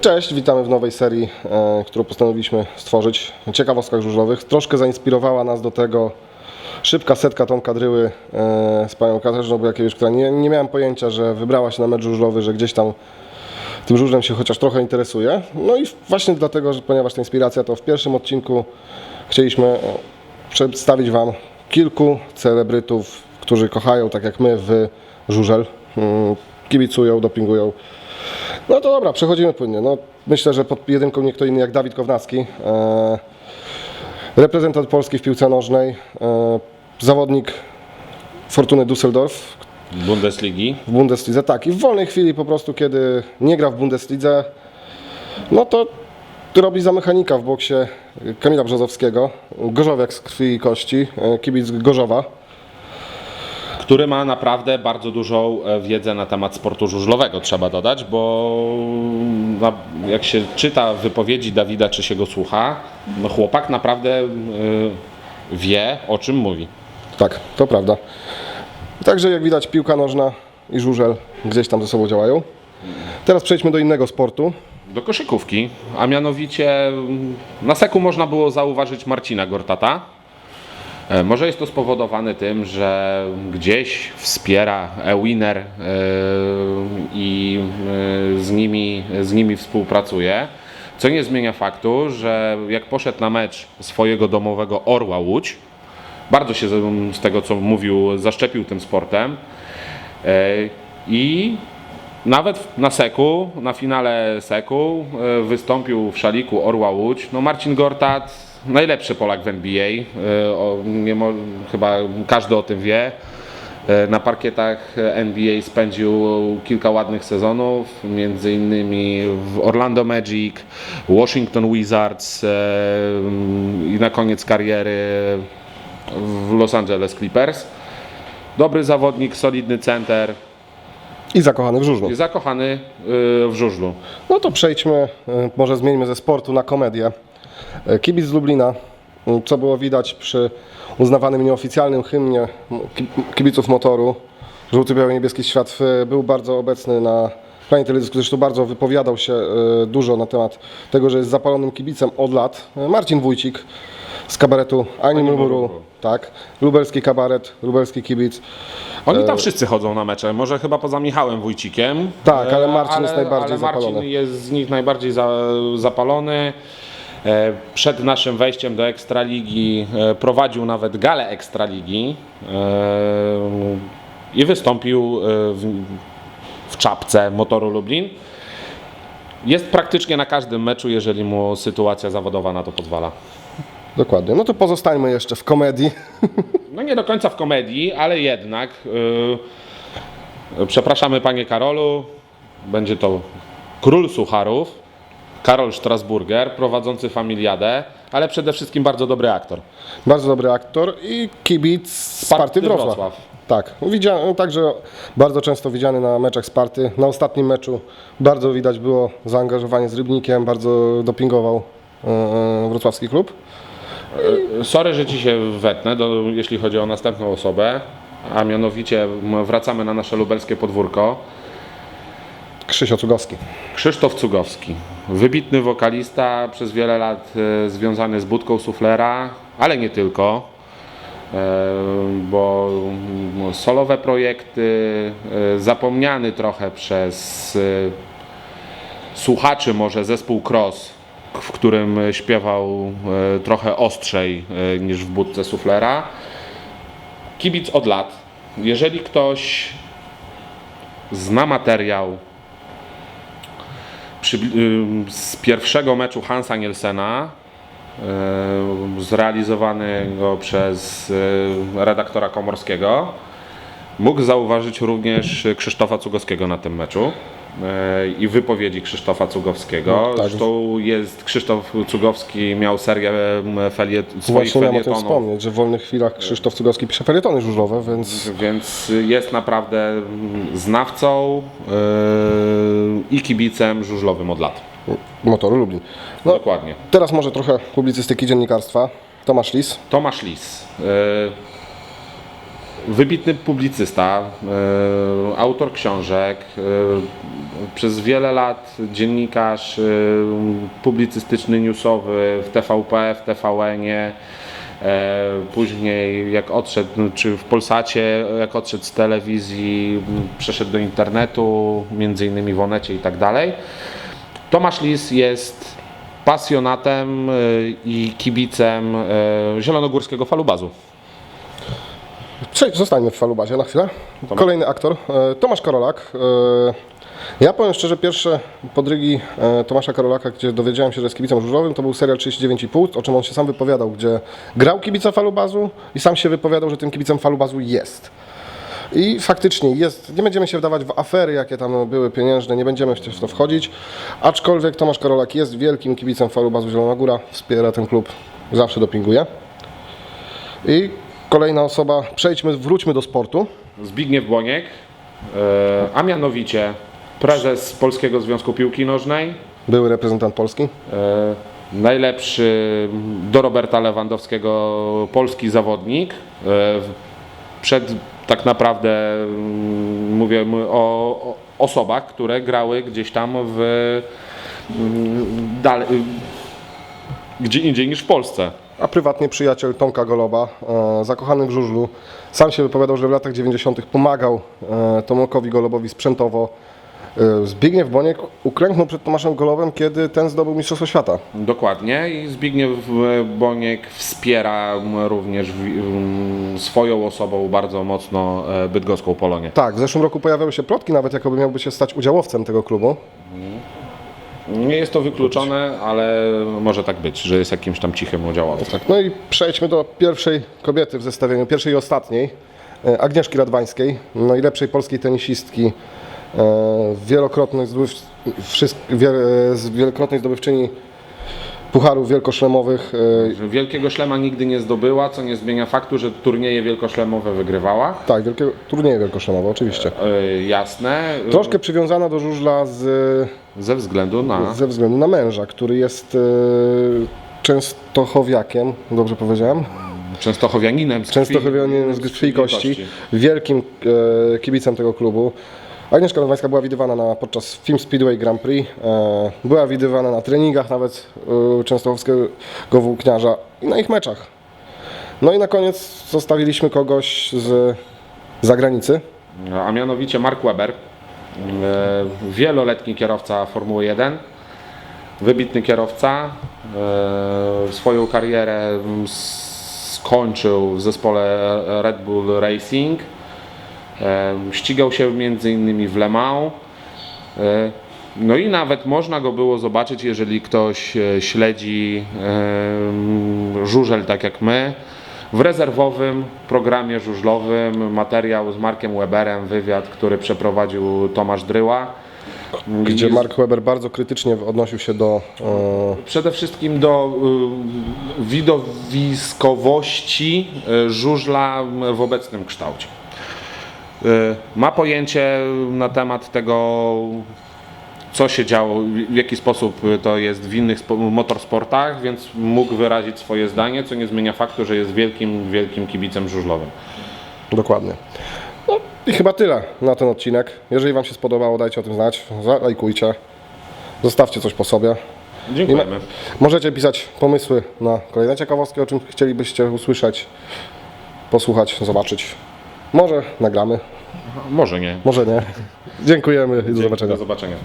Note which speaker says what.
Speaker 1: Cześć, witamy w nowej serii, e, którą postanowiliśmy stworzyć. Ciekawostkach żużlowych. Troszkę zainspirowała nas do tego szybka setka Tomka Dryły e, z panią Katarzyną Bujakiewicz, która nie, nie miałem pojęcia, że wybrała się na mecz żużlowy, że gdzieś tam tym żużlem się chociaż trochę interesuje. No i właśnie dlatego, że ponieważ ta inspiracja to w pierwszym odcinku chcieliśmy e, przedstawić Wam kilku celebrytów, którzy kochają tak jak my w żużel, mm, kibicują, dopingują. No to dobra, przechodzimy płynnie. No, myślę, że pod jedynką nie kto inny jak Dawid Kownacki. E, reprezentant Polski w piłce nożnej, e, zawodnik Fortuny Düsseldorf
Speaker 2: Bundesligi.
Speaker 1: w Bundeslidze. Tak, i w wolnej chwili po prostu, kiedy nie gra w Bundeslidze, no to robi za mechanika w boksie Kamila Brzozowskiego. Gorzowiak z krwi i kości, e, kibic Gorzowa.
Speaker 2: Który ma naprawdę bardzo dużą e, wiedzę na temat sportu żużlowego, trzeba dodać, bo na, jak się czyta wypowiedzi Dawida, czy się go słucha, no chłopak naprawdę e, wie, o czym mówi.
Speaker 1: Tak, to prawda. Także jak widać piłka nożna i żużel gdzieś tam ze sobą działają. Teraz przejdźmy do innego sportu.
Speaker 2: Do koszykówki, a mianowicie mm, na seku można było zauważyć Marcina Gortata. E, Może jest to spowodowane tym, że gdzieś wspiera e-winner e, i e, z nimi, z nimi współpracuje. Co nie zmienia faktu, że jak poszedł na mecz swojego domowego Orła Łódź, bardzo się z tego co mówił zaszczepił tym sportem i nawet na Seku, na finale Seku wystąpił w szaliku Orła Łódź. No Marcin Gortat, najlepszy Polak w NBA, e, o, mo, chyba każdy o tym wie. E, Na parkietach NBA spędził kilka ładnych sezonów, między innymi w Orlando Magic, Washington Wizards e, i na koniec kariery w Los Angeles Clippers. Dobry zawodnik, solidny center,
Speaker 1: I zakochany w żużlu.
Speaker 2: jest zakochany w żużlu.
Speaker 1: No to przejdźmy, może zmieńmy ze sportu na komedię. E, Kibic z Lublina, co było widać przy uznawanym nieoficjalnym hymnie kibiców motoru, żółty, biały, niebieski świat, e, był bardzo obecny na planie telewizyjnym, zresztą bardzo wypowiadał się e, dużo na temat tego, że jest zapalonym kibicem od lat. Marcin Wójcik z kabaretu Ani Murmuru, tak, lubelski kabaret, lubelski kibic.
Speaker 2: Oni tam wszyscy chodzą na mecze, może chyba poza Michałem Wójcikiem.
Speaker 1: Tak, ale
Speaker 2: E,
Speaker 1: Marcin jest najbardziej
Speaker 2: ale Marcin
Speaker 1: zapalony.
Speaker 2: jest z nich najbardziej za, zapalony. E, Przed naszym wejściem do Ekstraligi e, prowadził nawet galę Ekstraligi e, i wystąpił w, w czapce Motoru Lublin. Jest praktycznie na każdym meczu, jeżeli mu sytuacja zawodowa na to pozwala.
Speaker 1: Dokładnie. No to pozostańmy jeszcze w komedii.
Speaker 2: No nie do końca w komedii, ale jednak. Yy, przepraszamy panie Karolu. Będzie to król sucharów, Karol Strasburger, prowadzący familiadę, ale przede wszystkim bardzo dobry aktor.
Speaker 1: Bardzo dobry aktor i kibic Sparty Wrocław.
Speaker 2: Wrocław.
Speaker 1: Tak, widziany, także bardzo często widziany na meczach Sparty. Na ostatnim meczu bardzo widać było zaangażowanie z Rybnikiem, bardzo dopingował e, e, wrocławski klub.
Speaker 2: Sorry, że ci się wetnę, do, jeśli chodzi o następną osobę, a mianowicie wracamy na nasze lubelskie podwórko.
Speaker 1: Cugowski.
Speaker 2: Krzysztof Cugowski, wybitny wokalista, przez wiele lat e, związany z budką suflera, ale nie tylko, e, bo mm, solowe projekty, e, zapomniany trochę przez słuchaczy może zespół Cross, w którym śpiewał trochę ostrzej niż w budce suflera. Kibic od lat. Jeżeli ktoś zna materiał ym, z pierwszego meczu Hansa Nielsena, ym, zrealizowanego przez ym, redaktora Komorskiego, mógł zauważyć również Krzysztofa Cugowskiego na tym meczu i wypowiedzi Krzysztofa Cugowskiego.
Speaker 1: No, tak.
Speaker 2: Zresztą jest Krzysztof Cugowski miał serię feliet, swoich
Speaker 1: Właśnie miałem o tym
Speaker 2: felietonów.
Speaker 1: wspomnieć, że w wolnych chwilach Krzysztof Cugowski pisze felietony żużlowe, więc
Speaker 2: Więc jest naprawdę mm, znawcą yy, i kibicem żużlowym od lat.
Speaker 1: motoru Lublin. No,
Speaker 2: Dokładnie.
Speaker 1: teraz może trochę publicystyki dziennikarstwa. Tomasz Lis.
Speaker 2: Tomasz Lis. yy, Wybitny publicysta, yy, autor książek, yy, przez wiele lat dziennikarz y, publicystyczny, newsowy w TVP, w TVN-ie. E, Później jak odszedł, no, czy w Polsacie, jak odszedł z telewizji, przeszedł do internetu, między innymi w Onecie i tak dalej. Tomasz Lis jest pasjonatem i kibicem zielonogórskiego falubazu.
Speaker 1: Przejdź, zostańmy w falubazie na chwilę. Kolejny aktor, e, Tomasz Karolak. E, Ja powiem szczerze, pierwsze podrygi e, Tomasza Karolaka, gdzie dowiedziałem się, że jest kibicem żużlowym, to był serial 39,5, o czym on się sam wypowiadał, gdzie grał kibica falubazu i sam się wypowiadał, że tym kibicem falubazu jest. I faktycznie jest, nie będziemy się wdawać w afery, jakie tam były pieniężne, nie będziemy w to wchodzić, aczkolwiek Tomasz Karolak jest wielkim kibicem falubazu Zielona Góra, wspiera ten klub, zawsze dopinguje. I kolejna osoba, przejdźmy, wróćmy do sportu.
Speaker 2: Zbigniew Boniek, e, a mianowicie prezes Polskiego Związku Piłki Nożnej,
Speaker 1: Były reprezentant Polski.
Speaker 2: e, najlepszy do Roberta Lewandowskiego polski zawodnik. E, Przed tak naprawdę mm, mówię o, o osobach, które grały gdzieś tam w mm, dalej, gdzie indziej niż w Polsce.
Speaker 1: A prywatnie przyjaciel Tomka Goloba, e, zakochany w żużlu. Sam się wypowiadał, że w latach 90. pomagał e, Tomokowi Golobowi sprzętowo. E, Zbigniew Boniek uklęknął przed Tomaszem Golobem, kiedy ten zdobył Mistrzostwo Świata.
Speaker 2: Dokładnie i Zbigniew Boniek wspiera również swoją osobą bardzo mocno bydgoską Polonię.
Speaker 1: Tak, w zeszłym roku pojawiały się plotki nawet, jakoby miałby się stać udziałowcem tego klubu.
Speaker 2: Nie jest to wykluczone, ale może tak być, że jest jakimś tam cichym udziałowcem.
Speaker 1: Tak, no i przejdźmy do pierwszej kobiety w zestawieniu, pierwszej i ostatniej, e, Agnieszki Radwańskiej, najlepszej polskiej tenisistki, e, wielokrotnej, zdobyw, wszystk, wie, e, z- wielokrotnej zdobywczyni pucharów wielkoszlemowych. e,
Speaker 2: Że Wielkiego szlema nigdy nie zdobyła, co nie zmienia faktu, że turnieje wielkoszlemowe wygrywała.
Speaker 1: Tak, wielkie turnieje wielkoszlemowe, oczywiście.
Speaker 2: E, Jasne.
Speaker 1: Troszkę przywiązana do żużla z,
Speaker 2: Ze względu na.
Speaker 1: ze względu na męża, który jest e, częstochowiakiem, dobrze powiedziałem?
Speaker 2: Częstochowianinem z krwi-
Speaker 1: Częstochowianinem z krwi i kości, wielkim e, kibicem tego klubu. Agnieszka Radwańska była widywana na, podczas Film Speedway Grand Prix, e, była widywana na treningach nawet e, częstochowskiego włókniarza i na ich meczach. No i na koniec zostawiliśmy kogoś z zagranicy.
Speaker 2: a mianowicie Mark Webber, e, wieloletni kierowca Formuły 1, wybitny kierowca, e, swoją karierę skończył w zespole Red Bull Racing, ścigał się między innymi w Le Mans, E, no i nawet można go było zobaczyć, jeżeli ktoś e, śledzi e, żużel tak jak my, w rezerwowym programie żużlowym materiał z Markiem Weberem, wywiad, który przeprowadził Tomasz Dryła.
Speaker 1: Gdzie Mark Webber bardzo krytycznie odnosił się do e,
Speaker 2: Przede wszystkim do y, widowiskowości żużla w obecnym kształcie. Y, Ma pojęcie na temat tego, co się działo, w jaki sposób to jest w innych spo- motorsportach, więc mógł wyrazić swoje zdanie, co nie zmienia faktu, że jest wielkim, wielkim kibicem żużlowym.
Speaker 1: Dokładnie. No i chyba tyle na ten odcinek. Jeżeli Wam się spodobało, dajcie o tym znać, zalajkujcie, zostawcie coś po sobie.
Speaker 2: Dziękujemy.
Speaker 1: Możecie pisać pomysły na kolejne ciekawostki, o czym chcielibyście usłyszeć, posłuchać, zobaczyć. Może nagramy,
Speaker 2: Może nie.
Speaker 1: może nie. Dziękujemy i do zobaczenia.
Speaker 2: Do zobaczenia.